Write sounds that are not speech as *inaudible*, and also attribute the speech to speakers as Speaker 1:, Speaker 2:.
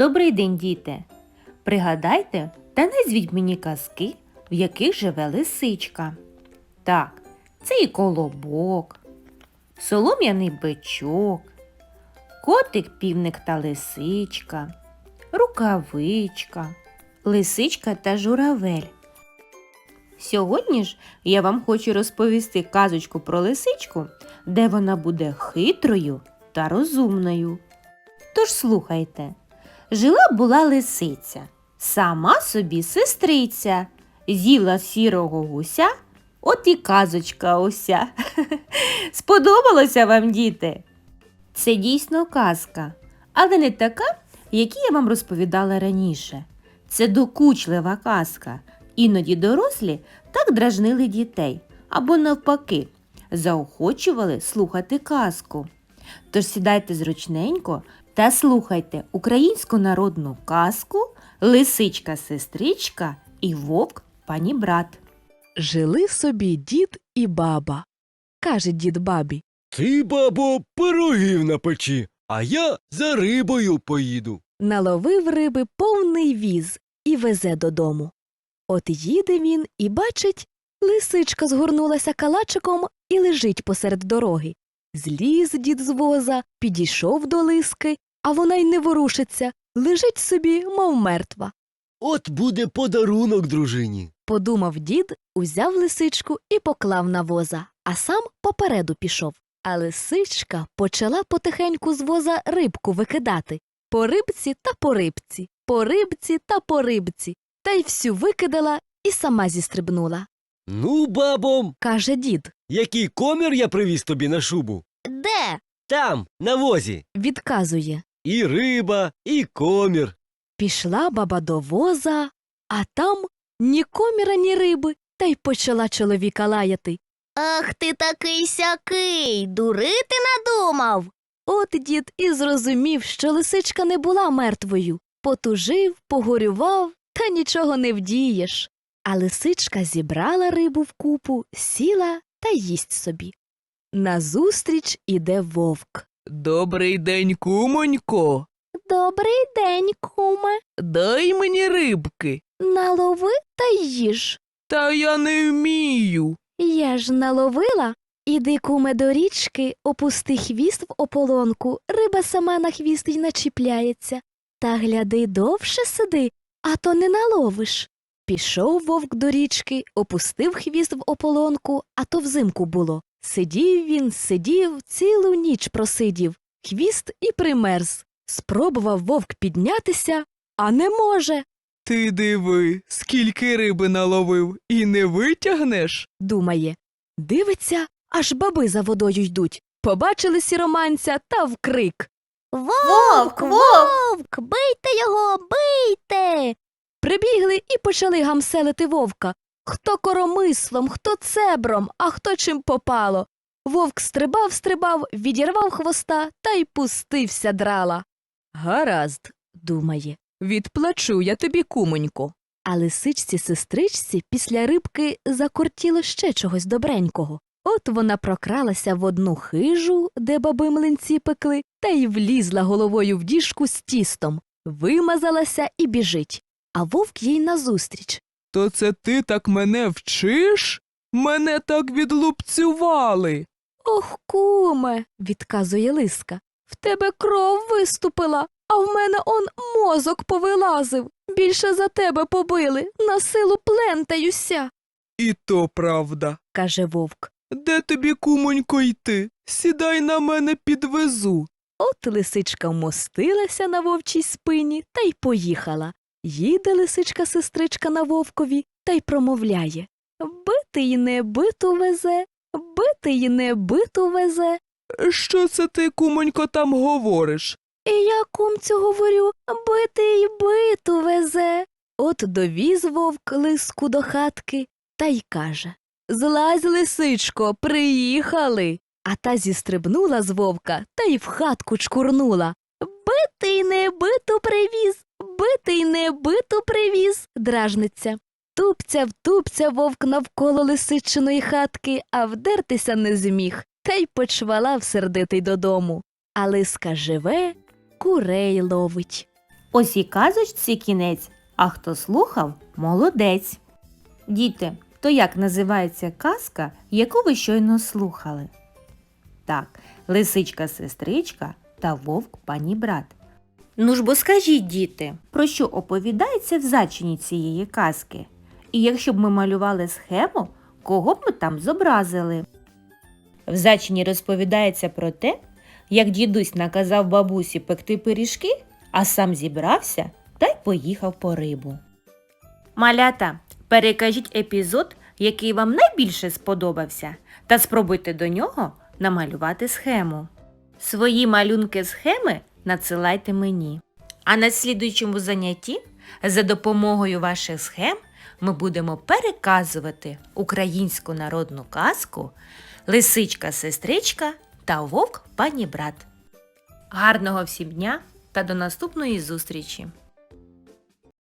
Speaker 1: Добрий день, діти! Пригадайте та назвіть мені казки, в яких живе лисичка. Так, це і колобок, солом'яний бичок, котик, півник та лисичка, рукавичка, лисичка та журавель. Сьогодні ж я вам хочу розповісти казочку про лисичку, де вона буде хитрою та розумною. Тож слухайте. Жила була лисиця, сама собі сестриця, з'їла сірого гуся, от і казочка уся. *laughs* Сподобалося вам, діти? Це дійсно казка, але не така, які я вам розповідала раніше. Це докучлива казка. Іноді дорослі так дражнили дітей або навпаки, заохочували слухати казку. Тож сідайте зручненько та слухайте українську народну казку Лисичка сестричка і вовк пані брат.
Speaker 2: Жили собі дід і баба. Каже дід бабі
Speaker 3: Ти, бабо, пирогів на печі, а я за рибою поїду.
Speaker 2: наловив риби повний віз і везе додому. От їде він і бачить, лисичка згорнулася калачиком і лежить посеред дороги. Зліз дід з воза, підійшов до лиски, а вона й не ворушиться, лежить собі, мов мертва.
Speaker 3: От буде подарунок дружині.
Speaker 2: Подумав дід, узяв лисичку і поклав на воза, а сам попереду пішов. А лисичка почала потихеньку з воза рибку викидати по рибці та по рибці, по рибці та по рибці, та й всю викидала і сама зістрибнула.
Speaker 3: Ну, бабо,
Speaker 2: Каже дід,
Speaker 3: який комір я привіз тобі на шубу?
Speaker 2: Де?
Speaker 3: Там, на возі.
Speaker 2: відказує.
Speaker 3: І риба, і комір.
Speaker 2: Пішла баба до воза, а там ні коміра, ні риби, та й почала чоловіка лаяти.
Speaker 4: Ах ти такий сякий, дурити надумав.
Speaker 2: От дід і зрозумів, що лисичка не була мертвою. Потужив, погорював, та нічого не вдієш. А лисичка зібрала рибу в купу, сіла та їсть собі. Назустріч іде вовк.
Speaker 5: Добрий день, кумонько.
Speaker 4: Добрий день, куме.
Speaker 5: Дай мені рибки.
Speaker 4: Налови та їж.
Speaker 5: Та я не вмію.
Speaker 4: Я ж наловила. Іди, куме, до річки, опусти хвіст в ополонку, риба сама на хвіст й начіпляється. Та гляди довше сиди, а то не наловиш.
Speaker 2: Пішов вовк до річки, опустив хвіст в ополонку, а то взимку було. Сидів він, сидів, цілу ніч просидів, хвіст і примерз. Спробував вовк піднятися, а не може,
Speaker 5: Ти диви, скільки риби наловив, і не витягнеш.
Speaker 2: думає. Дивиться, аж баби за водою йдуть. Побачили сіроманця та вкрик.
Speaker 4: Вовк, вовк, бийте його, бийте.
Speaker 2: Прибігли і почали гамселити вовка. Хто коромислом, хто цебром, а хто чим попало. Вовк стрибав, стрибав, відірвав хвоста та й пустився драла. Гаразд, думає,
Speaker 5: Відплачу я тобі, кумонько.
Speaker 2: а лисичці сестричці після рибки закортіло ще чогось добренького. От вона прокралася в одну хижу, де баби млинці пекли, та й влізла головою в діжку з тістом, вимазалася і біжить. А вовк їй назустріч.
Speaker 5: То це ти так мене вчиш? Мене так відлупцювали.
Speaker 2: Ох, куме, відказує лиска. В тебе кров виступила, а в мене он мозок повилазив. Більше за тебе побили, на силу плентаюся,
Speaker 5: І то правда.
Speaker 2: каже вовк.
Speaker 5: Де тобі, кумонько, йти? Сідай на мене підвезу.
Speaker 2: От лисичка вмостилася на вовчій спині та й поїхала. Їде лисичка сестричка на вовкові та й промовляє Бити й не биту везе, бити й не биту везе.
Speaker 5: Що це ти, кумонько, там говориш?
Speaker 2: І я кумцю говорю, бити й биту везе. От довіз вовк лиску до хатки та й каже Злазь, лисичко, приїхали. А та зістрибнула з вовка та й в хатку чкурнула. Бити й не биту привіз, бити й не биту привіз, дражниця. Тупця втупця вовк навколо лисичиної хатки, а вдертися не зміг, та й почвалав сердитий додому. А лиска живе, курей ловить.
Speaker 1: Ось і казочці кінець, а хто слухав молодець. Діти, то як називається казка, яку ви щойно слухали? Так, лисичка сестричка та вовк пані брат. Ну ж бо скажіть, діти, про що оповідається в зачині цієї казки? І якщо б ми малювали схему, кого б ми там зобразили? В зачині розповідається про те, як дідусь наказав бабусі пекти пиріжки, а сам зібрався та й поїхав по рибу. Малята, перекажіть епізод, який вам найбільше сподобався, та спробуйте до нього намалювати схему. Свої малюнки схеми надсилайте мені. А на слідуючому занятті за допомогою ваших схем ми будемо переказувати українську народну казку Лисичка сестричка та вовк пані брат. Гарного всім дня та до наступної зустрічі!